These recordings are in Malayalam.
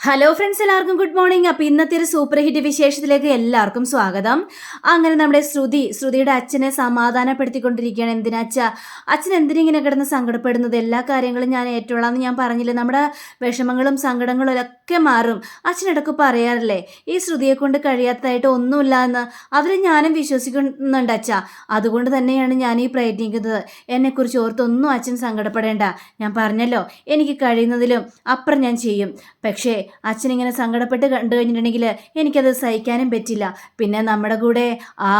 ഹലോ ഫ്രണ്ട്സ് എല്ലാവർക്കും ഗുഡ് മോർണിംഗ് അപ്പോൾ ഇന്നത്തെ ഒരു സൂപ്പർ ഹിറ്റ് വിശേഷത്തിലേക്ക് എല്ലാവർക്കും സ്വാഗതം. അങ്ങനെ നമ്മുടെ ശ്രുതി ശ്രുതിയുടെ അച്ഛനെ സമാധാനപ്പെടുത്തിക്കൊണ്ടിരിക്കുകയാണ്. എന്തിനാ അച്ഛ? അച്ഛൻ എന്തിനിങ്ങനെ കിടന്ന് സങ്കടപ്പെടുന്നത്? എല്ലാ കാര്യങ്ങളും ഞാൻ ഏറ്റോളാന്ന് ഞാൻ പറഞ്ഞില്ല? നമ്മുടെ വിഷമങ്ങളും സങ്കടങ്ങളും ഒക്കെ മാറും. അച്ഛനിടക്ക് പറയാറില്ലേ ഈ ശ്രുതിയെ കൊണ്ട് കഴിയാത്തതായിട്ട് ഒന്നുമില്ല എന്ന് അതിൽ ഞാനും വിശ്വസിക്കുന്നുണ്ട് അച്ഛ. അതുകൊണ്ട് തന്നെയാണ് ഞാൻ ഈ പ്രയത്നിക്കുന്നത്. എന്നെക്കുറിച്ച് ഓർത്തൊന്നും അച്ഛൻ സങ്കടപ്പെടേണ്ട. ഞാൻ പറഞ്ഞല്ലോ എനിക്ക് കഴിയുന്നതിലും അപ്പുറം ഞാൻ ചെയ്യും. പക്ഷേ അച്ഛൻ ഇങ്ങനെ സങ്കടപ്പെട്ട് കണ്ടു കഴിഞ്ഞിട്ടുണ്ടെങ്കിൽ എനിക്കത് സഹിക്കാനും പറ്റില്ല. പിന്നെ നമ്മുടെ കൂടെ ആ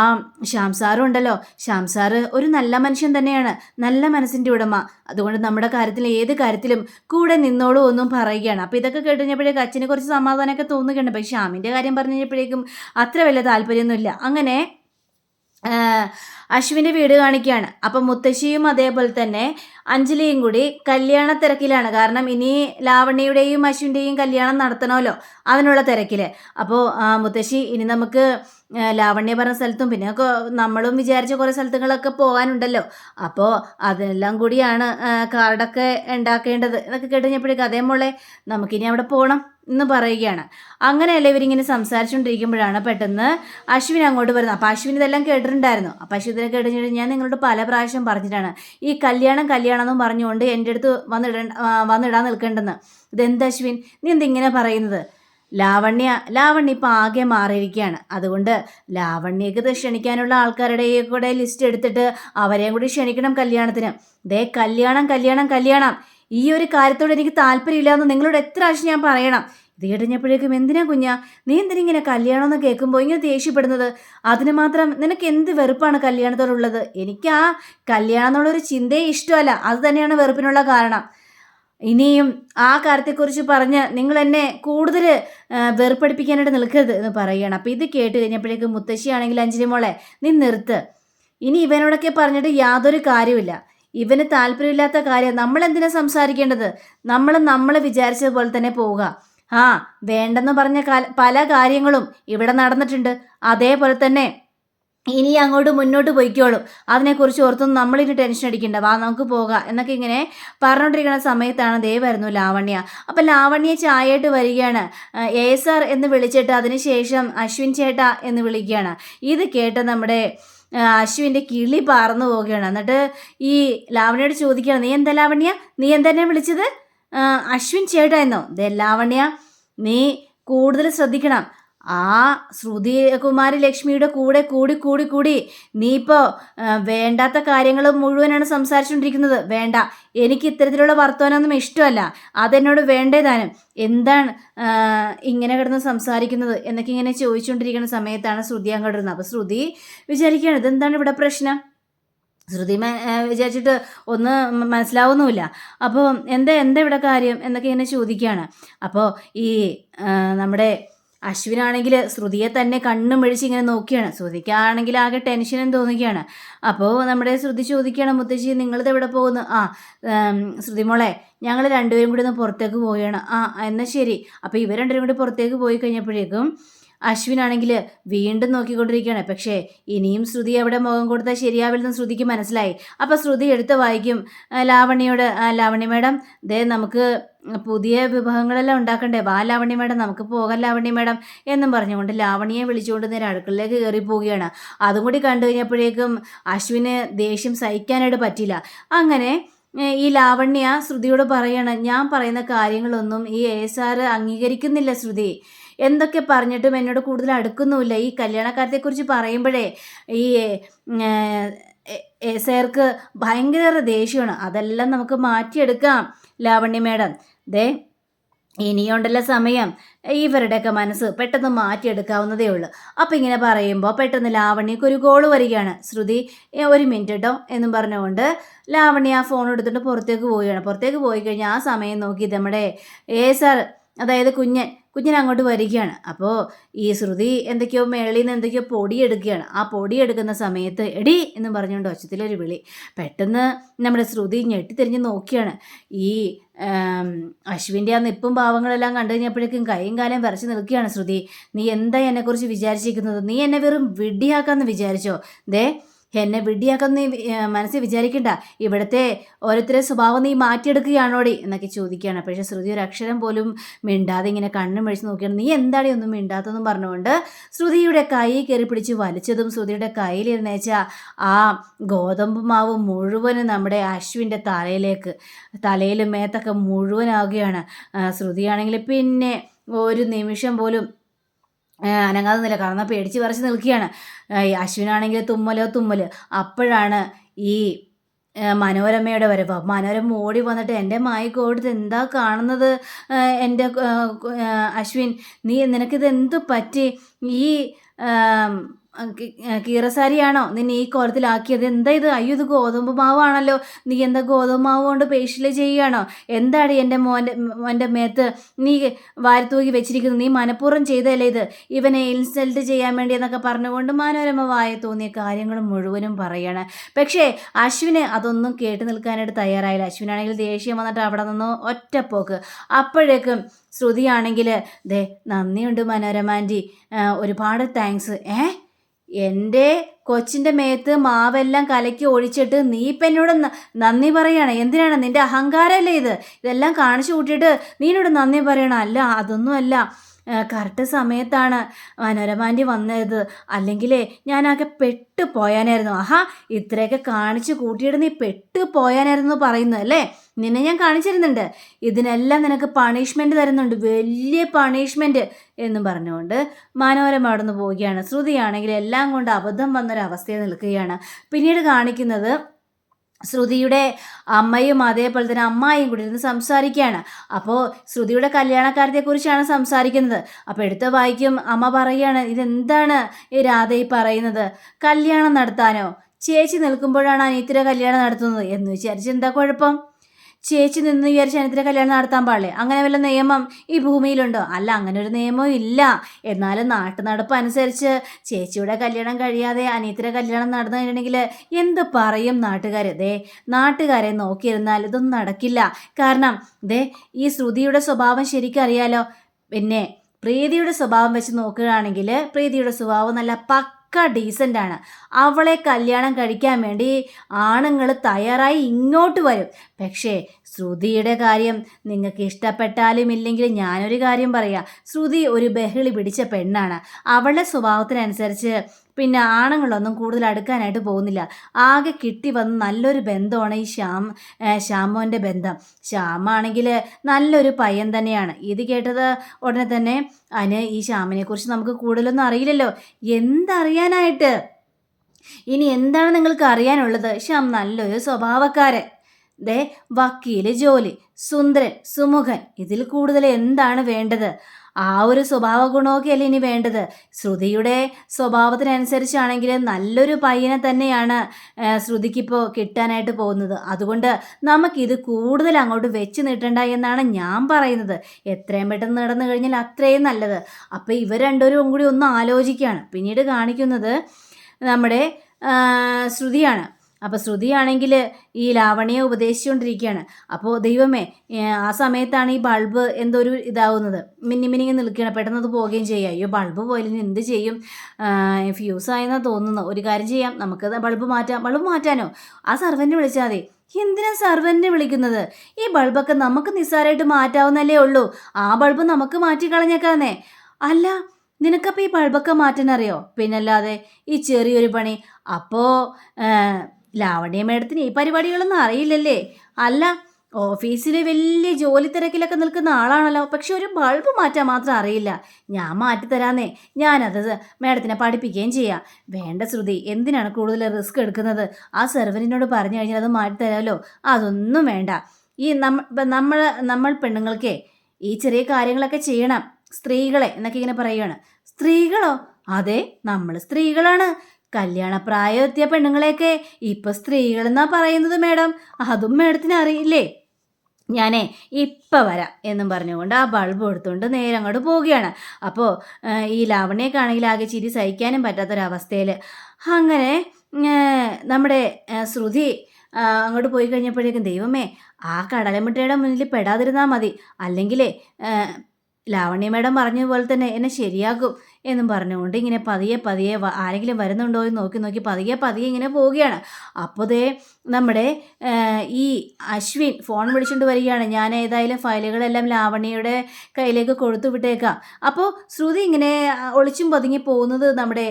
ശ്യാം സാറും ഉണ്ടല്ലോ. ശ്യാം സാറ് ഒരു നല്ല മനുഷ്യൻ തന്നെയാണ്. നല്ല മനസ്സിന്റെ ഉടമ. അതുകൊണ്ട് നമ്മുടെ കാര്യത്തിൽ ഏത് കാര്യത്തിലും കൂടെ നിന്നോളും ഒന്നും പറയുകയാണ്. അപ്പോൾ ഇതൊക്കെ കേട്ട് കഴിഞ്ഞപ്പോഴേക്കും അച്ഛന് കുറച്ച് സമാധാനമൊക്കെ തോന്നുകയാണ് പക്ഷേ ശ്യാമിന്റെ കാര്യം പറഞ്ഞു കഴിഞ്ഞപ്പോഴേക്കും അത്ര വലിയ താല്പര്യമൊന്നുമില്ല. അങ്ങനെ അശ്വിന്റെ വീട് കാണിക്കുകയാണ്. അപ്പം മുത്തശ്ശിയും അതേപോലെ തന്നെ അഞ്ജലിയും കൂടി കല്യാണ തിരക്കിലാണ്. കാരണം ഇനി ലാവണ്യയുടെയും അശ്വിന്റെയും കല്യാണം നടത്തണമല്ലോ അതിനുള്ള തിരക്കിൽ അപ്പോൾ മുത്തശ്ശി ഇനി നമുക്ക് ലാവണ്യ പറഞ്ഞ സ്ഥലത്തും പിന്നെ നമ്മളും വിചാരിച്ച കുറേ സ്ഥലത്തുകളൊക്കെ പോകാനുണ്ടല്ലോ. അപ്പോൾ അതെല്ലാം കൂടിയാണ് കാർഡൊക്കെ ഉണ്ടാക്കേണ്ടത് എന്നൊക്കെ കേട്ടുകഴിഞ്ഞപ്പോഴേക്കും അതേ നമുക്കിനി അവിടെ പോകണം എന്ന് പറയുകയാണ്. അങ്ങനെയല്ല ഇവരിങ്ങനെ സംസാരിച്ചുകൊണ്ടിരിക്കുമ്പോഴാണ് പെട്ടെന്ന് അശ്വിൻ അങ്ങോട്ട് വരുന്നത്. അപ്പോൾ അശ്വിൻ ഇതെല്ലാം കേട്ടിട്ടുണ്ടായിരുന്നു. അപ്പോൾ ഇതൊക്കെ കേട്ടിട്ട് ഞാൻ നിങ്ങളോട് പല പ്രാവശ്യം പറഞ്ഞിട്ടാണ്. ഈ കല്യാണം കല്യാണം എന്നും പറഞ്ഞുകൊണ്ട് എന്റെ അടുത്ത് വന്നിട വന്നിടാൻ നിൽക്കേണ്ടെന്ന്. ഇതെന്ത് അശ്വിൻ? നീ എന്തിങ്ങനെ പറയുന്നത്? ലാവണ്യ ലാവണ്യ ഇപ്പം ആകെ മാറിയിരിക്കുകയാണ്. അതുകൊണ്ട് ലാവണ്യക്ക് ക്ഷണിക്കാനുള്ള ആൾക്കാരുടെ കൂടെ ലിസ്റ്റ് എടുത്തിട്ട് അവരെയും കൂടി ക്ഷണിക്കണം കല്യാണത്തിന്. ദേ കല്യാണം കല്യാണം കല്യാണം. ഈ ഒരു കാര്യത്തോട് എനിക്ക് താല്പര്യമില്ല എന്ന് നിങ്ങളോട് എത്ര പ്രാവശ്യം ഞാൻ പറയണം? ഇത് കേട്ടപ്പോഴേക്കും എന്തിനാ കുഞ്ഞാ? നീ എന്തിനിങ്ങനെ കല്യാണം എന്ന് കേൾക്കുമ്പോൾ ഇങ്ങനെ ദേഷ്യപ്പെടുന്നത്? അതിന് മാത്രം നിനക്ക് എന്ത് വെറുപ്പാണ് കല്യാണത്തോടുള്ളത്? എനിക്ക് ആ കല്യാണം എന്നുള്ളൊരു ചിന്തയെ ഇഷ്ടമല്ല. അത് തന്നെയാണ് വെറുപ്പിനുള്ള കാരണം. ഇനിയും ആ കാര്യത്തെക്കുറിച്ച് പറഞ്ഞ് നിങ്ങൾ എന്നെ കൂടുതൽ വെറുപ്പടിപ്പിക്കാനായിട്ട് നിൽക്കരുത് എന്ന് പറയുകയാണ്. അപ്പോൾ ഇത് കേട്ട് കഴിഞ്ഞപ്പോഴേക്കും മുത്തശ്ശിയാണെങ്കിൽ അഞ്ജലി മോളെ നീ നിർത്ത്. ഇനി ഇവനോടൊക്കെ പറഞ്ഞിട്ട് യാതൊരു കാര്യമില്ല ഇവന് താല്പര്യമില്ലാത്ത കാര്യം നമ്മൾ എന്തിനാ സംസാരിക്കേണ്ടത്? നമ്മൾ നമ്മൾ വിചാരിച്ചതുപോലെ തന്നെ പോവുക. ആ വേണ്ടെന്ന് പറഞ്ഞ പല കാര്യങ്ങളും ഇവിടെ നടന്നിട്ടുണ്ട്. അതേപോലെ തന്നെ ഇനി അങ്ങോട്ട് മുന്നോട്ട് പോയിക്കോളും. അതിനെക്കുറിച്ച് ഓർത്തൊന്നും നമ്മളിനി ടെൻഷൻ അടിക്കണ്ട. വാ നമുക്ക് പോകാം എന്നൊക്കെ ഇങ്ങനെ പറഞ്ഞുകൊണ്ടിരിക്കുന്ന സമയത്താണ് ദേ വരുന്നു ലാവണ്യ. അപ്പം ലാവണ്യ ചായയായിട്ട് വരികയാണ്. എ സാർ എന്ന് വിളിച്ചിട്ട് അതിനുശേഷം അശ്വിൻ ചേട്ട എന്ന് വിളിക്കുകയാണ്. ഇത് കേട്ട് നമ്മുടെ അശ്വിന്റെ കിളി പറന്നു പോവുകയാണ്. എന്നിട്ട് ഈ ലാവണ്യോട് ചോദിക്കുകയാണ് നീ എന്താ ലാവണ്യ? നീ എന്താ എന്നെ വിളിച്ചത്? അശ്വിൻ ചേട്ടായിരുന്നോ ദേ ലാവണ്യ നീ കൂടുതൽ ശ്രദ്ധിക്കണം. ആ ശ്രുതി കുമാരി ലക്ഷ്മിയുടെ കൂടെ കൂടി കൂടി കൂടി നീ ഇപ്പോൾ വേണ്ടാത്ത കാര്യങ്ങൾ മുഴുവനാണ് സംസാരിച്ചുകൊണ്ടിരിക്കുന്നത്. വേണ്ട എനിക്ക് ഇത്തരത്തിലുള്ള വർത്തമാനമൊന്നും ഇഷ്ടമല്ല. അതെന്നോട് വേണ്ടേതാനും എന്താണ് ഇങ്ങനെ കിടന്ന് സംസാരിക്കുന്നത്? എന്നൊക്കെ ഇങ്ങനെ ചോദിച്ചുകൊണ്ടിരിക്കുന്ന സമയത്താണ് ശ്രുതി അങ്ങോട്ട് വരുന്നത്. അപ്പോൾ ശ്രുതി വിചാരിക്കുകയാണ് ഇതെന്താണ് ഇവിടെ പ്രശ്നം? ശ്രുതി വിചാരിച്ചിട്ട് ഒന്ന് മനസ്സിലാവുന്നുമില്ല. അപ്പോൾ എന്താ എന്താ ഇവിടെ കാര്യം എന്നൊക്കെ ഇങ്ങനെ ചോദിക്കുകയാണ് അപ്പോൾ ഈ നമ്മുടെ അശ്വിനാണെങ്കിൽ ശ്രുതിയെ തന്നെ കണ്ണും മെഴിച്ച് ഇങ്ങനെ നോക്കിയാണ്. ശ്രുതിക്കാണെങ്കിൽ ആകെ ടെൻഷനും തോന്നുകയാണ് അപ്പോൾ നമ്മുടെ ശ്രുതി ചോദിക്കുകയാണ് മുത്തശ്ശി നിങ്ങളിത് എവിടെ പോകുന്നു? ആ ശ്രുതി മോളെ ഞങ്ങൾ രണ്ടുപേരും കൂടി ഒന്ന് പുറത്തേക്ക് പോവുകയാണ്. ആ എന്നാൽ ശരി. അപ്പോൾ ഇവർ രണ്ടുപേരും കൂടി പുറത്തേക്ക് പോയി കഴിഞ്ഞപ്പോഴേക്കും അശ്വിനാണെങ്കിൽ വീണ്ടും നോക്കിക്കൊണ്ടിരിക്കുകയാണ്. പക്ഷേ ഇനിയും ശ്രുതി അവിടെ മുഖം കൊടുത്താൽ ശരിയാവില്ലെന്ന് ശ്രുതിക്ക് മനസ്സിലായി. അപ്പോൾ ശ്രുതി എടുത്ത് വായിക്കും. ലാവണ്യയോട് ലാവണ്യ മേഡം ദേ നമുക്ക് പുതിയ വിഭവങ്ങളെല്ലാം ഉണ്ടാക്കണ്ടേ? വാ ലാവണ്യ മേഡം നമുക്ക് പോകാം ലാവണ്യ മേഡം എന്നും പറഞ്ഞുകൊണ്ട് ലാവണിയെ വിളിച്ചുകൊണ്ട് നേരെ അടുക്കളയിലേക്ക് കയറി പോവുകയാണ്. അതും കൂടി കണ്ടു കഴിഞ്ഞപ്പോഴേക്കും അശ്വിന് ദേഷ്യം സഹിക്കാനായിട്ട് പറ്റില്ല അങ്ങനെ ഈ ലാവണ്യ ശ്രുതിയോട് പറയാണ് ഞാൻ പറയുന്ന കാര്യങ്ങളൊന്നും ഈ എസ് ആർ അംഗീകരിക്കുന്നില്ല ശ്രുതി. എന്തൊക്കെ പറഞ്ഞിട്ടും എന്നോട് കൂടുതൽ അടുക്കുന്നുമില്ല. ഈ കല്യാണക്കാരത്തെക്കുറിച്ച് പറയുമ്പോഴേ ഈ എസേർക്ക് ഭയങ്കര ദേഷ്യമാണ്. അതെല്ലാം നമുക്ക് മാറ്റിയെടുക്കാം ലാവണ്യ മേഡം. ദേ ഇനിയുണ്ടല്ലോ സമയം. ഇവരുടെയൊക്കെ മനസ്സ് പെട്ടെന്ന് മാറ്റിയെടുക്കാവുന്നതേ ഉള്ളൂ. അപ്പം ഇങ്ങനെ പറയുമ്പോൾ പെട്ടെന്ന് ലാവണ്യക്ക് ഒരു കോൾ വരികയാണ്. ശ്രുതി "ഏ, ഒരു മിനിറ്റ് കേട്ടോ എന്നും പറഞ്ഞുകൊണ്ട് ലാവണ്യ ആ ഫോൺ എടുത്തിട്ട് പുറത്തേക്ക് പോവുകയാണ്. പുറത്തേക്ക് പോയി കഴിഞ്ഞാൽ ആ സമയം നോക്കി നമ്മുടെ ഏ സാർ അതായത് കുഞ്ഞൻ കുഞ്ഞൻ അങ്ങോട്ട് വരികയാണ്. അപ്പോൾ ഈ ശ്രുതി എന്തൊക്കെയോ മേളിൽ നിന്ന് എന്തൊക്കെയോ പൊടി എടുക്കുകയാണ് ആ പൊടി എടുക്കുന്ന സമയത്ത് എടി എന്ന് പറഞ്ഞുകൊണ്ട് ഒച്ചത്തിലൊരു വിളി. പെട്ടെന്ന് നമ്മുടെ ശ്രുതി ഞെട്ടിത്തിരിഞ്ഞ് നോക്കിയാണ്. ഈ അശ്വിന്റെ ആ നിപ്പും പാവങ്ങളെല്ലാം കണ്ടു കഴിഞ്ഞപ്പോഴേക്കും കൈയും കാലം വരച്ച് നിൽക്കുകയാണ് ശ്രുതി. നീ എന്താ എന്നെക്കുറിച്ച് വിചാരിച്ചിരിക്കുന്നത്? നീ എന്നെ വെറും വിഡ്ഢിയാക്കാമെന്ന് വിചാരിച്ചോ? ദേ എന്നെ വിഡ്ഢിയാക്കാൻ നീ മനസ്സിൽ വിചാരിക്കണ്ട. ഇവിടുത്തെ ഓരോരുത്തരെ സ്വഭാവം നീ മാറ്റിയെടുക്കുകയാണോടി എന്നൊക്കെ ചോദിക്കുകയാണ്. പക്ഷേ ശ്രുതി ഒരു അക്ഷരം പോലും മിണ്ടാതെ ഇങ്ങനെ കണ്ണും മേടിച്ച് നോക്കിയാണ്. നീ എന്താടി ഒന്നും മിണ്ടാത്തതെന്നും പറഞ്ഞുകൊണ്ട് ശ്രുതിയുടെ കൈ കയറി പിടിച്ച് വലിച്ചതും ശ്രുതിയുടെ കയ്യിലിരുന്നേച്ച ആ ഗോതമ്പ് മാവ് മുഴുവനും നമ്മുടെ അശ്വിന്റെ തലയിലേക്ക് തലയിലും മേത്തൊക്കെ മുഴുവനാവുകയാണ്. ആ, ശ്രുതിയാണെങ്കിൽ പിന്നെ ഒരു നിമിഷം പോലും അനങ്ങാതെ കാരണം പേടിച്ച് പറിച്ച് നിൽക്കുകയാണ്. അശ്വിനാണെങ്കിൽ തുമ്മലോ തുമ്മൽ അപ്പോഴാണ് ഈ മനോരമയുടെ വരവ്. മനോരമ ഓടി വന്നിട്ട് എന്റെ മായി കൊടുത്ത് എന്താ കാണുന്നത്? എന്റെ അശ്വിൻ നീ നിനക്കിത് എന്തു പറ്റി? ഈ കീറസാരിയാണോ? നിന്നെ ഈ കോലത്തിലാക്കിയത്? എന്താ ഇത്? അയ്യോ ഇത് ഗോതമ്പ് മാവാണല്ലോ. നീ എന്താ ഗോതമ്പ് മാവ് കൊണ്ട് പേഷ്യൽ ചെയ്യുകയാണോ? എന്താണ് എന്റെ മോന്റെ മോന്റെ മേത്ത് നീ വാരത്തൂക്കി വെച്ചിരിക്കുന്നത്? നീ മനഃപൂർവം ചെയ്തല്ലേ ഇത്? ഇവനെ ഇൻസൾട്ട് ചെയ്യാൻ വേണ്ടി എന്നൊക്കെ പറഞ്ഞുകൊണ്ട് മനോരമ വായ തോന്നിയ കാര്യങ്ങൾ മുഴുവനും പറയാണ്. പക്ഷേ അശ്വിന് അതൊന്നും കേട്ട് നിൽക്കാനായിട്ട് തയ്യാറായില്ല. അശ്വിനാണെങ്കിൽ ദേഷ്യം വന്നിട്ട് അവിടെ നിന്ന് ഒറ്റപ്പോക്ക്. അപ്പോഴേക്കും ശ്രുതിയാണെങ്കിൽ ദേ നന്ദിയുണ്ട് മനോരമാന്റി. ഒരുപാട് താങ്ക്സ്. ഏ? എന്റെ കൊച്ചിന്റെ മേത്ത് മാവെല്ലാം കലക്കി ഒഴിച്ചിട്ട് നീ ഇപ്പം എന്നോട് നന്ദി പറയണം. എന്തിനാണ് നിന്റെ അഹങ്കാരമല്ലേ ഇത്? ഇതെല്ലാം കാണിച്ചു കൂട്ടിയിട്ട് നീ എന്നോട് നന്ദി പറയണം. അല്ല അതൊന്നുമല്ല. കറക്റ്റ് സമയത്താണ് മനോരമാന്റെ വന്നത്. അല്ലെങ്കിലേ ഞാനാകെ പെട്ടു പോയാനായിരുന്നു ആഹാ ഇത്രയൊക്കെ കാണിച്ചു കൂട്ടിയിട്ട് നീ പെട്ടു പോയാനായിരുന്നു പറയുന്നു അല്ലേ? നിന്നെ ഞാൻ കാണിച്ചിരുന്നുണ്ട്. ഇതിനെല്ലാം നിനക്ക് പണിഷ്മെന്റ് തരുന്നുണ്ട്. വലിയ പണിഷ്മെന്റ് എന്നും പറഞ്ഞുകൊണ്ട് മനോരമ അവിടെ നിന്ന് പോവുകയാണ്. ശ്രുതിയാണെങ്കിൽ എല്ലാം കൊണ്ട് അബദ്ധം വന്നൊരവസ്ഥയിൽ നിൽക്കുകയാണ്. പിന്നീട് കാണിക്കുന്നത് ശ്രുതിയുടെ അമ്മയും അതേപോലെ തന്നെ അമ്മായിയും കൂടി ഇരുന്ന് സംസാരിക്കുകയാണ്. അപ്പോൾ ശ്രുതിയുടെ കല്യാണക്കാര്യത്തെക്കുറിച്ചാണ് സംസാരിക്കുന്നത്. അപ്പോൾ എടുത്ത വായിക്കും അമ്മ പറയുകയാണ് ഇതെന്താണ് ഈ രാധ ഈ പറയുന്നത്? കല്യാണം നടത്താനോ? ചേച്ചി നിൽക്കുമ്പോഴാണ് അനിയത്തിയുടെ കല്യാണം നടത്തുന്നത്? എന്ന് വിചാരിച്ച് എന്താ കുഴപ്പം? ചേച്ചി നിന്ന് വിചാരിച്ച് അനിയത്തിയുടെ കല്യാണം നടത്താൻ പാടില്ലേ? അങ്ങനെ വല്ല നിയമം ഈ ഭൂമിയിലുണ്ടോ? അല്ല അങ്ങനെ ഒരു നിയമവും ഇല്ല. എന്നാലും നാട്ടു നടപ്പ് അനുസരിച്ച് ചേച്ചിയുടെ കല്യാണം കഴിയാതെ അനിയത്തിന്റെ കല്യാണം നടന്നു കഴിഞ്ഞിട്ടുണ്ടെങ്കിൽ എന്ത് പറയും നാട്ടുകാർ ദേ നാട്ടുകാരെ നോക്കിയിരുന്നാൽ ഇതൊന്നും നടക്കില്ല. കാരണം ദേ ഈ ശ്രുതിയുടെ സ്വഭാവം ശരിക്കും അറിയാലോ പിന്നെ പ്രീതിയുടെ സ്വഭാവം വെച്ച് നോക്കുകയാണെങ്കിൽ പ്രീതിയുടെ സ്വഭാവം നല്ല പക്ക ഡീസന്റ് ആണ്. അവളെ കല്യാണം കഴിക്കാൻ വേണ്ടി ആണുങ്ങൾ തയ്യാറായി ഇങ്ങോട്ട് വരും. പക്ഷേ ശ്രുതിയുടെ കാര്യം നിങ്ങൾക്ക് ഇഷ്ടപ്പെട്ടാലും ഇല്ലെങ്കിൽ ഞാനൊരു കാര്യം പറയാം. ശ്രുതി ഒരു ബഹളി പിടിച്ച പെണ്ണാണ്. അവളുടെ സ്വഭാവത്തിനനുസരിച്ച് പിന്നെ ആണുങ്ങളൊന്നും കൂടുതൽ അടുക്കാനായിട്ട് പോകുന്നില്ല. ആകെ കിട്ടി വന്ന് നല്ലൊരു ബന്ധമാണ് ഈ ശ്യാം ശ്യാമോന്റെ ബന്ധം. ശ്യാമാണെങ്കിൽ നല്ലൊരു പയ്യൻ തന്നെയാണ്. ഇത് കേട്ടത് ഉടനെ തന്നെ അതിന് ഈ ശ്യാമിനെക്കുറിച്ച് നമുക്ക് കൂടുതലൊന്നും അറിയില്ലല്ലോ. എന്തറിയാനായിട്ട്? ഇനി എന്താണ് നിങ്ങൾക്ക് അറിയാനുള്ളത്? ശ്യാം നല്ലൊരു സ്വഭാവക്കാരൻ. ദേ വക്കീൽ ജോലി. സുന്ദരൻ സുമുഖൻ ഇതിൽ കൂടുതൽ എന്താണ് വേണ്ടത്? ആ ഒരു സ്വഭാവ ഗുണമൊക്കെ അല്ലേ ഇനി വേണ്ടത്? ശ്രുതിയുടെ സ്വഭാവത്തിനനുസരിച്ചാണെങ്കിൽ നല്ലൊരു പയ്യനെ തന്നെയാണ് ശ്രുതിക്കിപ്പോൾ കിട്ടാനായിട്ട് പോകുന്നത്. അതുകൊണ്ട് നമുക്കിത് കൂടുതൽ അങ്ങോട്ട് വെച്ച് നീട്ടണ്ട എന്നാണ് ഞാൻ പറയുന്നത്. എത്രയും പെട്ടെന്ന് നടന്നു കഴിഞ്ഞാൽ അത്രയും നല്ലത്. അപ്പോൾ ഇവർ രണ്ടുപേരും കൂടി ഒന്ന് ആലോചിക്കുകയാണ്. പിന്നീട് കാണിക്കുന്നത് നമ്മുടെ ശ്രുതിയാണ്. അപ്പോൾ ശ്രുതിയാണെങ്കിൽ ഈ ലാവണിയെ ഉപദേശിച്ചുകൊണ്ടിരിക്കുകയാണ്. അപ്പോൾ ദൈവമേ ആ സമയത്താണ് ഈ ബൾബ് എന്തൊരു ഇതാവുന്നത്? മിന്നി മിനിങ്ങി നിൽക്കുകയാണ്. പെട്ടെന്ന് അത് പോവുകയും ചെയ്യുക അയ്യോ ബൾബ് പോയാലും എന്ത് ചെയ്യും? ഫ്യൂസ് ആയെന്നാണ് തോന്നുന്നത് ഒരു കാര്യം ചെയ്യാം. നമുക്ക് ബൾബ് മാറ്റാം. ബൾബ് മാറ്റാനോ? ആ സർവന്റിനെ വിളിച്ചാൽ മതി. എന്തിനാ സർവന്റിനെ വിളിക്കുന്നത്? ഈ ബൾബൊക്കെ നമുക്ക് നിസ്സാരമായിട്ട് മാറ്റാവുന്നല്ലേ ഉള്ളൂ. ആ ബൾബ് നമുക്ക് മാറ്റി കളഞ്ഞേക്കാന്നേ അല്ല നിനക്കപ്പോൾ ഈ ബൾബൊക്കെ മാറ്റാനറിയോ പിന്നല്ലാതെ ഈ ചെറിയൊരു പണി. അപ്പോൾ ലാവണ്യ മേഡത്തിന് ഈ പരിപാടികളൊന്നും അറിയില്ലല്ലേ? അല്ല ഓഫീസിൽ വലിയ ജോലി തിരക്കിലൊക്കെ നിൽക്കുന്ന ആളാണല്ലോ. പക്ഷെ ഒരു ബൾബ് മാറ്റാൻ മാത്രം അറിയില്ല. ഞാൻ മാറ്റിത്തരാന്നേ ഞാനത് മേഡത്തിനെ പഠിപ്പിക്കുകയും ചെയ്യാം. വേണ്ട ശ്രുതി എന്തിനാണ് കൂടുതൽ റിസ്ക് എടുക്കുന്നത്? ആ സെർവനിനോട് പറഞ്ഞു കഴിഞ്ഞാൽ അത് മാറ്റിത്തരാമല്ലോ അതൊന്നും വേണ്ട. ഈ നമ്മ നമ്മൾ നമ്മൾ പെണ്ണുങ്ങൾക്കേ ഈ ചെറിയ കാര്യങ്ങളൊക്കെ ചെയ്യണം. സ്ത്രീകളെ എന്നൊക്കെ ഇങ്ങനെ പറയുകയാണ് സ്ത്രീകളോ? അതെ നമ്മൾ സ്ത്രീകളാണ്. കല്യാണപ്രായം എത്തിയ പെണ്ണുങ്ങളെയൊക്കെ ഇപ്പൊ സ്ത്രീകളെന്നാ പറയുന്നത് മേഡം? അതും മേഡത്തിന് അറിയില്ലേ? ഞാനേ ഇപ്പം വരാം എന്നും പറഞ്ഞുകൊണ്ട് ആ ബൾബ് എടുത്തുകൊണ്ട് നേരെ അങ്ങോട്ട് പോവുകയാണ്. അപ്പോൾ ഈ ലാവണ്യക്കാണെങ്കിൽ ആകെ ചിരി സഹിക്കാനും പറ്റാത്തൊരവസ്ഥയിൽ അങ്ങനെ നമ്മുടെ ശ്രുതി അങ്ങോട്ട് പോയി കഴിഞ്ഞപ്പോഴേക്കും ദൈവമേ ആ കടലമുട്ടയുടെ മുന്നിൽ പെടാതിരുന്നാൽ മതി. അല്ലെങ്കിൽ ലാവണ്യ മേഡം പറഞ്ഞതുപോലെ തന്നെ എന്നെ ശരിയാക്കും. എന്നും പറഞ്ഞുകൊണ്ട് ഇങ്ങനെ പതിയെ പതിയെ ആരെങ്കിലും വരുന്നുണ്ടോ എന്ന് നോക്കി നോക്കി പതിയെ പതിയെ ഇങ്ങനെ പോവുകയാണ്. അപ്പോൾ ദേ നമ്മുടെ ഈ അശ്വിൻ ഫോൺ വിളിച്ചുകൊണ്ട് വരികയാണ്. ഞാൻ ഏതായാലും ഫയലുകളെല്ലാം ലാവണ്യയുടെ കയ്യിലേക്ക് കൊടുത്തു വിട്ടേക്കാം. അപ്പോൾ ശ്രുതി ഇങ്ങനെ ഒളിച്ചും പതുങ്ങി പോകുന്നത് നമ്മുടെ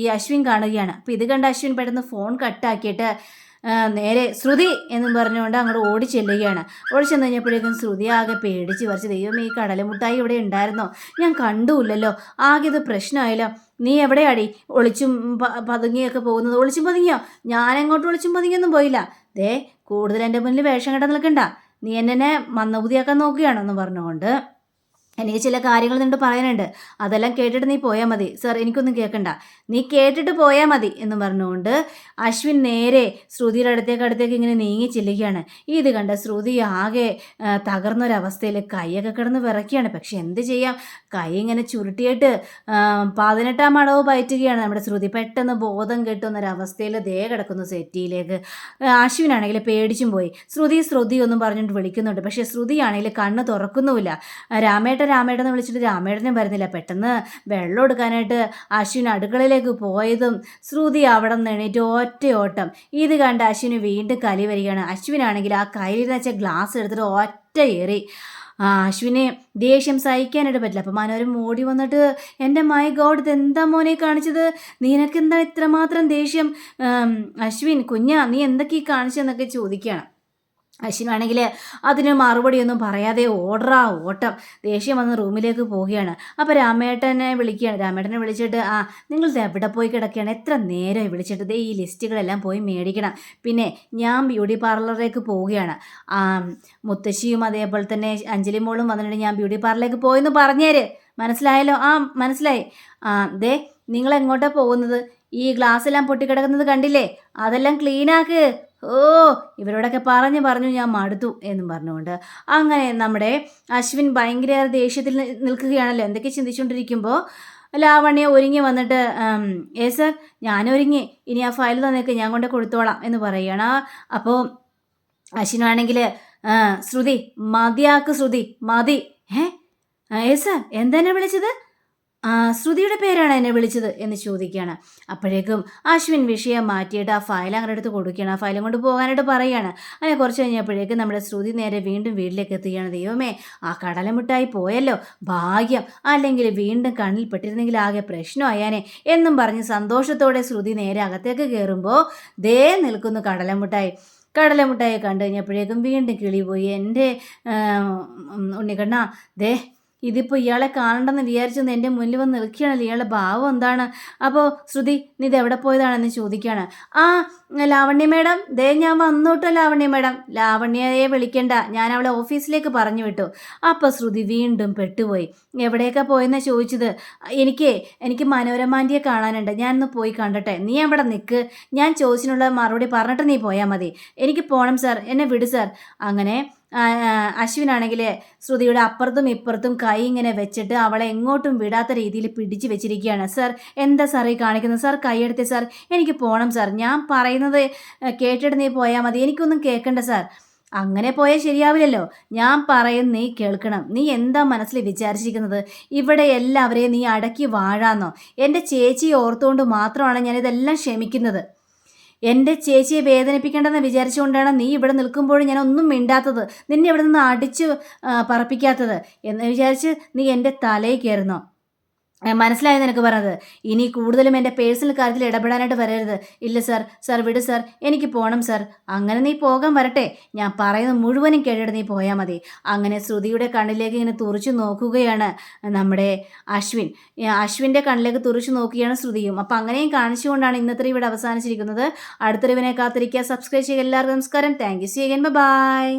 ഈ അശ്വിൻ കാണുകയാണ്. അപ്പോൾ ഇത് കണ്ട അശ്വിൻ പെട്ടെന്ന് ഫോൺ കട്ടാക്കിയിട്ട് നേരെ ശ്രുതി എന്നും പറഞ്ഞുകൊണ്ട് അങ്ങോട്ട് ഓടി ചെല്ലുകയാണ്. ഓടി ചെന്ന് കഴിഞ്ഞപ്പോഴേക്കും ശ്രുതി ആകെ പേടിച്ച് വരച്ച് ദൈവം ഈ കടലമുട്ടായി ഇവിടെ ഉണ്ടായിരുന്നോ? ഞാൻ കണ്ടുമില്ലല്ലോ. ആകെ ഇത് പ്രശ്നമായല്ലോ. നീ എവിടെയാടി? ഒളിച്ചും പതുങ്ങിയൊക്കെ പോകുന്നത്? ഒളിച്ചും പതുങ്ങിയോ? ഞാൻ എങ്ങോട്ട് ഒളിച്ചും പതുങ്ങിയൊന്നും പോയില്ല. ദേ കൂടുതൽ എന്റെ മുന്നിൽ വേഷം കെട്ടാൻ നിൽക്കണ്ട. നീ എന്നെ മന്ദബുദ്ധിയാക്കാൻ നോക്കുകയാണെന്ന് പറഞ്ഞുകൊണ്ട് എനിക്ക് ചില കാര്യങ്ങൾ നിന്നോട് പറയാനുണ്ട്. അതെല്ലാം കേട്ടിട്ട് നീ പോയാൽ മതി. സർ എനിക്കൊന്നും കേൾക്കണ്ട നീ കേട്ടിട്ട് പോയാൽ മതി എന്ന് പറഞ്ഞുകൊണ്ട് അശ്വിൻ നേരെ ശ്രുതിയുടെ അടുത്തേക്ക് അടുത്തേക്ക് ഇങ്ങനെ നീങ്ങി ചെല്ലുകയാണ്. ഇത് കണ്ട ശ്രുതി ആകെ തകർന്നൊരവസ്ഥയിൽ കൈയൊക്കെ കിടന്ന് വിറയ്ക്കുകയാണ്. പക്ഷെ എന്ത് ചെയ്യാം? കൈ ഇങ്ങനെ ചുരുട്ടിയിട്ട് പതിനെട്ടാം അടവ് പയറ്റുകയാണ് നമ്മുടെ ശ്രുതി. പെട്ടെന്ന് ബോധം കെട്ടുന്നൊരവസ്ഥയിൽ ദേ കിടക്കുന്നു സെറ്റിയിലേക്ക്. അശ്വിനാണെങ്കിൽ പേടിച്ചും പോയി. ശ്രുതി ശ്രുതി ഒന്നും പറഞ്ഞിട്ട് വിളിക്കുന്നുണ്ട്. പക്ഷേ ശ്രുതിയാണെങ്കിൽ കണ്ണ് തുറക്കുന്നുമില്ല. രാമേട്ടൻ രാമേട്ടൻ എന്ന് വിളിച്ചിട്ട് രാമേട്ടനും വരുന്നില്ല. പെട്ടെന്ന് വെള്ളം എടുക്കാനായിട്ട് അശ്വിൻ അടുക്കളയിലേക്ക് പോയതും ശ്രുതി അവിടെ നിന്ന് എണീറ്റ് ഒറ്റയോട്ടം. ഇത് കണ്ട് അശ്വിന് വീണ്ടും കലി വരികയാണ്. അശ്വിനാണെങ്കിൽ ആ കയ്യിൽ വെച്ച ഗ്ലാസ് എടുത്തിട്ട് ഒറ്റ ഏറി ആ അശ്വിനെ ദേഷ്യം സഹിക്കാനായിട്ട് പറ്റില്ല. അപ്പം മനോരം ഓടി വന്നിട്ട് എന്റെ മൈ ഗോഡ് ഇതെന്താ മോനെ കാണിച്ചത്? നിനക്കെന്താ ഇത്രമാത്രം ദേഷ്യം? അശ്വിൻ കുഞ്ഞാ നീ എന്തൊക്കെ കാണിച്ചെന്നൊക്കെ ചോദിക്കുകയാണ്. അശ്വിനാണെങ്കിൽ അതിന് മറുപടിയൊന്നും പറയാതെ ഓടറാ ഓട്ടം. ദേഷ്യം വന്ന് റൂമിലേക്ക് പോവുകയാണ്. അപ്പോൾ രാമേട്ടനെ വിളിക്കുകയാണ്. രാമേട്ടനെ വിളിച്ചിട്ട് ആ നിങ്ങൾ എവിടെ പോയി കിടക്കുകയാണ്? എത്ര നേരം വിളിച്ചിട്ട്. ദേ ഈ ലിസ്റ്റുകളെല്ലാം പോയി മേടിക്കണം. പിന്നെ ഞാൻ ബ്യൂട്ടി പാർലറിലേക്ക് പോവുകയാണ്. മുത്തശ്ശിയും അതേപോലെ തന്നെ അഞ്ജലി മോളും വന്നിട്ട് ഞാൻ ബ്യൂട്ടി പാർലറിലേക്ക് പോയെന്ന് പറഞ്ഞേര്. മനസ്സിലായല്ലോ? ആ മനസ്സിലായി. ആ ദേ നിങ്ങൾ എങ്ങോട്ടാണ് പോകുന്നത്? ഈ ഗ്ലാസ് എല്ലാം പൊട്ടിക്കിടക്കുന്നത് കണ്ടില്ലേ? അതെല്ലാം ക്ലീനാക്ക്. ഓ ഇവരോടൊക്കെ പറഞ്ഞു പറഞ്ഞു ഞാൻ മടുത്തു എന്നും പറഞ്ഞുകൊണ്ട്. അങ്ങനെ നമ്മുടെ അശ്വിൻ ഭയങ്കര ദേഷ്യത്തിൽ നിൽക്കുകയാണല്ലോ. എന്തൊക്കെ ചിന്തിച്ചുകൊണ്ടിരിക്കുമ്പോൾ ലാവണ്യ ഒരുങ്ങി വന്നിട്ട് ഏ സർ ഞാൻ ഒരുങ്ങി ഇനി ആ ഫയൽ തന്നേക്ക് ഞാൻ കൊണ്ട് കൊടുത്തോളാം എന്ന് പറയുകയാണ്. അപ്പോൾ അശ്വിനാണെങ്കിൽ ശ്രുതി മതിയാക്ക് ശ്രുതി മതി. ഏ? ഏ സർ എന്തെന്നെ വിളിച്ചത്? ശ്രുതിയുടെ പേരാണ് എന്നെ വിളിച്ചത് എന്ന് ചോദിക്കുകയാണ്. അപ്പോഴേക്കും അശ്വിൻ വിഷയം മാറ്റിയിട്ട് ആ ഫയൽ അങ്ങനെ എടുത്ത് കൊടുക്കുകയാണ്. ആ ഫയലും കൊണ്ട് പോകാനായിട്ട് പറയുകയാണ് അങ്ങനെ കുറച്ച് കഴിഞ്ഞപ്പോഴേക്കും നമ്മുടെ ശ്രുതി നേരെ വീണ്ടും വീട്ടിലേക്ക് എത്തുകയാണ്. ദൈവമേ ആ കടലമുട്ടായി പോയല്ലോ. ഭാഗ്യം. അല്ലെങ്കിൽ വീണ്ടും കണ്ണിൽ പെട്ടിരുന്നെങ്കിൽ ആകെ പ്രശ്നമായാനെ എന്നും പറഞ്ഞ് സന്തോഷത്തോടെ ശ്രുതി നേരെ അകത്തേക്ക് കയറുമ്പോൾ ദേ നിൽക്കുന്നു കടലമുട്ടായി കടലമുട്ടായി കണ്ടു കഴിഞ്ഞപ്പോഴേക്കും വീണ്ടും കിളി പോയി എന്റെ ഉണ്ണിക്കണ്ണ ദേ ഇതിപ്പോൾ ഇയാളെ കാണണ്ടെന്ന് വിചാരിച്ചെന്ന് എന്റെ മുന്നിൽ വന്ന് നിൽക്കുകയാണല്ലോ. ഇയാളുടെ ഭാവം എന്താണ്? അപ്പോൾ ശ്രുതി നീ ഇത് എവിടെ പോയതാണെന്ന് ചോദിക്കുകയാണ്. ആ ലാവണ്യ മേഡം. ദേ ഞാൻ വന്നോട്ടോ ലാവണ്യ മേഡം. ലാവണ്യയെ വിളിക്കണ്ട. ഞാൻ അവളെ ഓഫീസിലേക്ക് പറഞ്ഞു വിട്ടു. അപ്പോൾ ശ്രുതി വീണ്ടും പെട്ടുപോയി. എവിടെയൊക്കെ പോയെന്നാണ് ചോദിച്ചത്? എനിക്ക് എനിക്ക് മനോരമാന്റിയെ കാണാനുണ്ട്. ഞാൻ ഒന്ന് പോയി കണ്ടട്ടെ. നീ അവിടെ നിൽക്ക് ഞാൻ ചോദിച്ചിനുള്ള മറുപടി പറഞ്ഞിട്ട് നീ പോയാൽ മതി. എനിക്ക് പോകണം സാർ. എന്നെ വിട് സാർ. അങ്ങനെ അശ്വിനാണെങ്കിൽ ശ്രുതിയുടെ അപ്പുറത്തും ഇപ്പുറത്തും കൈ ഇങ്ങനെ വെച്ചിട്ട് അവളെ എങ്ങോട്ടും വിടാത്ത രീതിയിൽ പിടിച്ചു വെച്ചിരിക്കുകയാണ്. സർ എന്താ സാർ ഈ കാണിക്കുന്നത്? സാർ കൈയെടുത്തേ സാർ എനിക്ക് പോകണം സാർ ഞാൻ പറയുന്നത് കേട്ടിട്ട് നീ പോയാൽ മതി. എനിക്കൊന്നും കേൾക്കണ്ട സാർ അങ്ങനെ പോയാൽ ശരിയാവില്ലല്ലോ. ഞാൻ പറയും നീ കേൾക്കണം. നീ എന്താ മനസ്സിൽ വിചാരിച്ചിരിക്കുന്നത്? ഇവിടെ എല്ലാവരെയും നീ അടക്കി വാഴാന്നോ? എന്റെ ചേച്ചി ഓർത്തുകൊണ്ട് മാത്രമാണ് ഞാനിതെല്ലാം ക്ഷമിക്കുന്നത്. എന്റെ ചേച്ചിയെ വേദനിപ്പിക്കേണ്ടെന്ന് വിചാരിച്ചുകൊണ്ടാണ് നീ ഇവിടെ നിൽക്കുമ്പോഴും ഞാൻ ഒന്നും മിണ്ടാത്തത്. നിന്നെ ഇവിടെ നിന്ന് അടിച്ച് പറപ്പിക്കാത്തത് എന്ന് വിചാരിച്ച് നീ എന്റെ തലയിൽ കയറുന്നോ. മനസ്സിലായത് എനിക്ക് പറഞ്ഞത്? ഇനി കൂടുതലും എന്റെ പേഴ്സണൽ കാര്യത്തിൽ ഇടപെടാനായിട്ട് വരരുത്. ഇല്ല സർ. സർ വിട് സർ. എനിക്ക് പോകണം സർ. അങ്ങനെ നീ പോകാൻ വരട്ടെ. ഞാൻ പറയുന്നത് മുഴുവനും കേട്ടിട്ട് നീ പോയാൽ മതി. അങ്ങനെ ശ്രുതിയുടെ കണ്ണിലേക്ക് ഇങ്ങനെ തുറച്ചു നോക്കുകയാണ് നമ്മുടെ അശ്വിൻ. അശ്വിന്റെ കണ്ണിലേക്ക് തുറച്ചു നോക്കുകയാണ് ശ്രുതിയും. അപ്പം അങ്ങനെയും കാണിച്ചുകൊണ്ടാണ് ഇന്നത്തെ ഇവിടെ അവസാനിച്ചിരിക്കുന്നത്. അടുത്തൊരുവിനെ കാത്തിരിക്കുക. സബ്സ്ക്രൈബ് ചെയ്യുക. എല്ലാവർക്കും നമസ്കാരം. Thank you see again bye